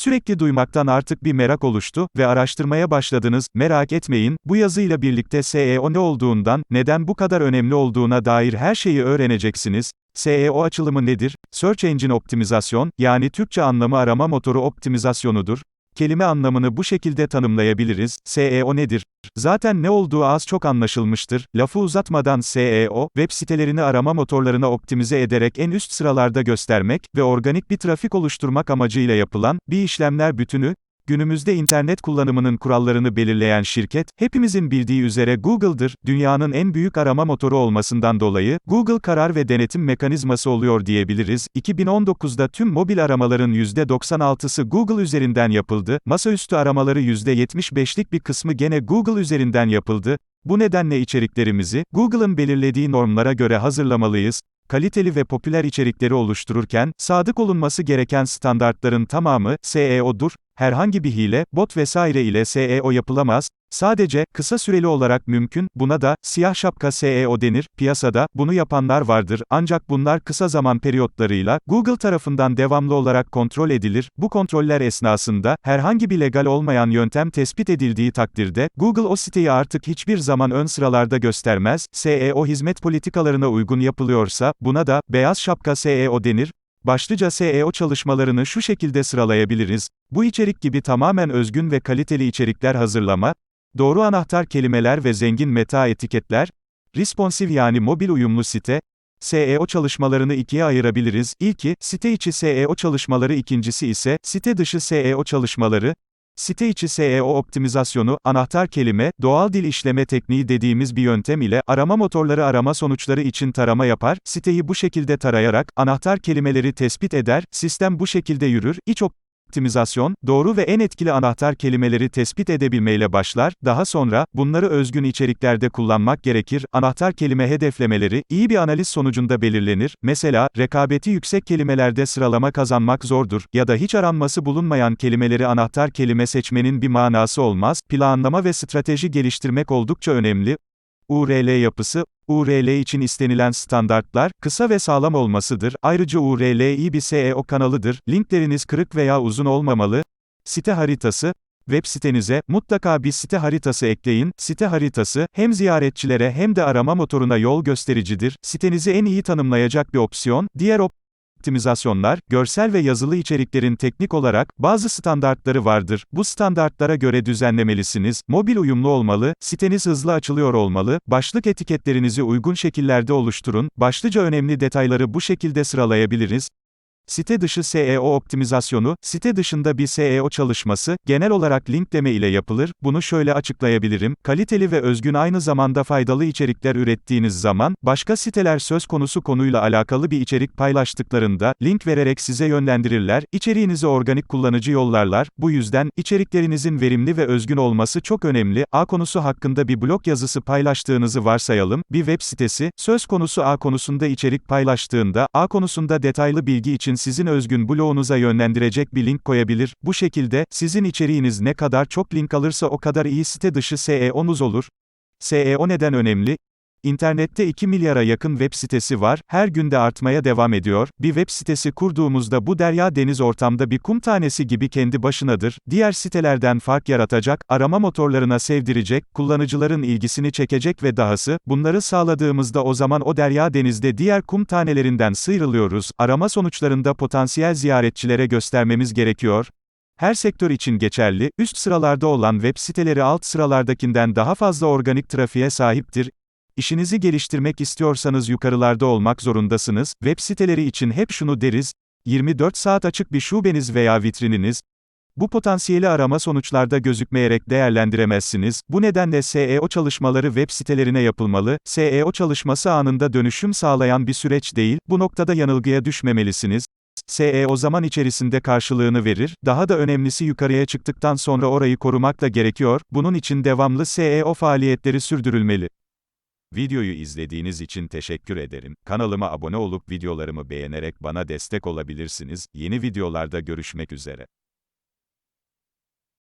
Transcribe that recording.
Sürekli duymaktan artık bir merak oluştu ve araştırmaya başladınız. Merak etmeyin, bu yazıyla birlikte SEO ne olduğundan, neden bu kadar önemli olduğuna dair her şeyi öğreneceksiniz. SEO açılımı nedir? Search Engine Optimizasyon, yani Türkçe anlamı arama motoru optimizasyonudur. Kelime anlamını bu şekilde tanımlayabiliriz. SEO nedir? Zaten ne olduğu az çok anlaşılmıştır. Lafı uzatmadan SEO, web sitelerini arama motorlarına optimize ederek en üst sıralarda göstermek ve organik bir trafik oluşturmak amacıyla yapılan bir işlemler bütünü, Günümüzde internet kullanımının kurallarını belirleyen şirket, hepimizin bildiği üzere Google'dır. Dünyanın en büyük arama motoru olmasından dolayı, Google karar ve denetim mekanizması oluyor diyebiliriz. 2019'da tüm mobil aramaların %96'sı Google üzerinden yapıldı. Masaüstü aramaları %75'lik bir kısmı gene Google üzerinden yapıldı. Bu nedenle içeriklerimizi, Google'ın belirlediği normlara göre hazırlamalıyız kaliteli ve popüler içerikleri oluştururken, sadık olunması gereken standartların tamamı, SEO'dur, herhangi bir hile, bot vesaire ile SEO yapılamaz, sadece, kısa süreli olarak mümkün, buna da, siyah şapka SEO denir, piyasada, bunu yapanlar vardır, ancak bunlar kısa zaman periyotlarıyla, Google tarafından devamlı olarak kontrol edilir, bu kontroller esnasında, herhangi bir legal olmayan yöntem tespit edildiği takdirde, Google o siteyi artık hiçbir zaman ön sıralarda göstermez, SEO hizmet politikalarına uygun yapılıyorsa, buna da, beyaz şapka SEO denir, Başlıca SEO çalışmalarını şu şekilde sıralayabiliriz. Bu içerik gibi tamamen özgün ve kaliteli içerikler hazırlama, doğru anahtar kelimeler ve zengin meta etiketler, responsive yani mobil uyumlu site, SEO çalışmalarını ikiye ayırabiliriz. İlki, site içi SEO çalışmaları ikincisi ise, site dışı SEO çalışmaları, Site içi SEO optimizasyonu, anahtar kelime, doğal dil işleme tekniği dediğimiz bir yöntem ile, arama motorları arama sonuçları için tarama yapar, siteyi bu şekilde tarayarak, anahtar kelimeleri tespit eder, sistem bu şekilde yürür, iç optimizasyon, doğru ve en etkili anahtar kelimeleri tespit edebilmeyle başlar, daha sonra, bunları özgün içeriklerde kullanmak gerekir, anahtar kelime hedeflemeleri, iyi bir analiz sonucunda belirlenir, mesela, rekabeti yüksek kelimelerde sıralama kazanmak zordur, ya da hiç aranması bulunmayan kelimeleri anahtar kelime seçmenin bir manası olmaz, planlama ve strateji geliştirmek oldukça önemli, URL yapısı, URL için istenilen standartlar, kısa ve sağlam olmasıdır. Ayrıca URL iyi bir SEO kanalıdır. Linkleriniz kırık veya uzun olmamalı. Site haritası, Web sitenize mutlaka bir site haritası ekleyin. Site haritası hem ziyaretçilere hem de arama motoruna yol göstericidir. Sitenizi en iyi tanımlayacak bir opsiyon. Diğer op optimizasyonlar, görsel ve yazılı içeriklerin teknik olarak bazı standartları vardır. Bu standartlara göre düzenlemelisiniz. Mobil uyumlu olmalı, siteniz hızlı açılıyor olmalı. Başlık etiketlerinizi uygun şekillerde oluşturun. Başlıca önemli detayları bu şekilde sıralayabiliriz. Site dışı SEO optimizasyonu, site dışında bir SEO çalışması, genel olarak linkleme ile yapılır, bunu şöyle açıklayabilirim, kaliteli ve özgün aynı zamanda faydalı içerikler ürettiğiniz zaman, başka siteler söz konusu konuyla alakalı bir içerik paylaştıklarında, link vererek size yönlendirirler, içeriğinizi organik kullanıcı yollarlar, bu yüzden, içeriklerinizin verimli ve özgün olması çok önemli, A konusu hakkında bir blog yazısı paylaştığınızı varsayalım, bir web sitesi, söz konusu A konusunda içerik paylaştığında, A konusunda detaylı bilgi için sizin özgün bloğunuza yönlendirecek bir link koyabilir. Bu şekilde, sizin içeriğiniz ne kadar çok link alırsa o kadar iyi site dışı SEO'nuz olur. SEO neden önemli? İnternette 2 milyara yakın web sitesi var, her günde artmaya devam ediyor. Bir web sitesi kurduğumuzda bu derya deniz ortamda bir kum tanesi gibi kendi başınadır. Diğer sitelerden fark yaratacak, arama motorlarına sevdirecek, kullanıcıların ilgisini çekecek ve dahası, bunları sağladığımızda o zaman o derya denizde diğer kum tanelerinden sıyrılıyoruz. Arama sonuçlarında potansiyel ziyaretçilere göstermemiz gerekiyor. Her sektör için geçerli, üst sıralarda olan web siteleri alt sıralardakinden daha fazla organik trafiğe sahiptir. İşinizi geliştirmek istiyorsanız yukarılarda olmak zorundasınız. Web siteleri için hep şunu deriz. 24 saat açık bir şubeniz veya vitrininiz, bu potansiyeli arama sonuçlarda gözükmeyerek değerlendiremezsiniz. Bu nedenle SEO çalışmaları web sitelerine yapılmalı. SEO çalışması anında dönüşüm sağlayan bir süreç değil. Bu noktada yanılgıya düşmemelisiniz. SEO zaman içerisinde karşılığını verir. Daha da önemlisi yukarıya çıktıktan sonra orayı korumak da gerekiyor. Bunun için devamlı SEO faaliyetleri sürdürülmeli. Videoyu izlediğiniz için teşekkür ederim. Kanalıma abone olup videolarımı beğenerek bana destek olabilirsiniz. Yeni videolarda görüşmek üzere.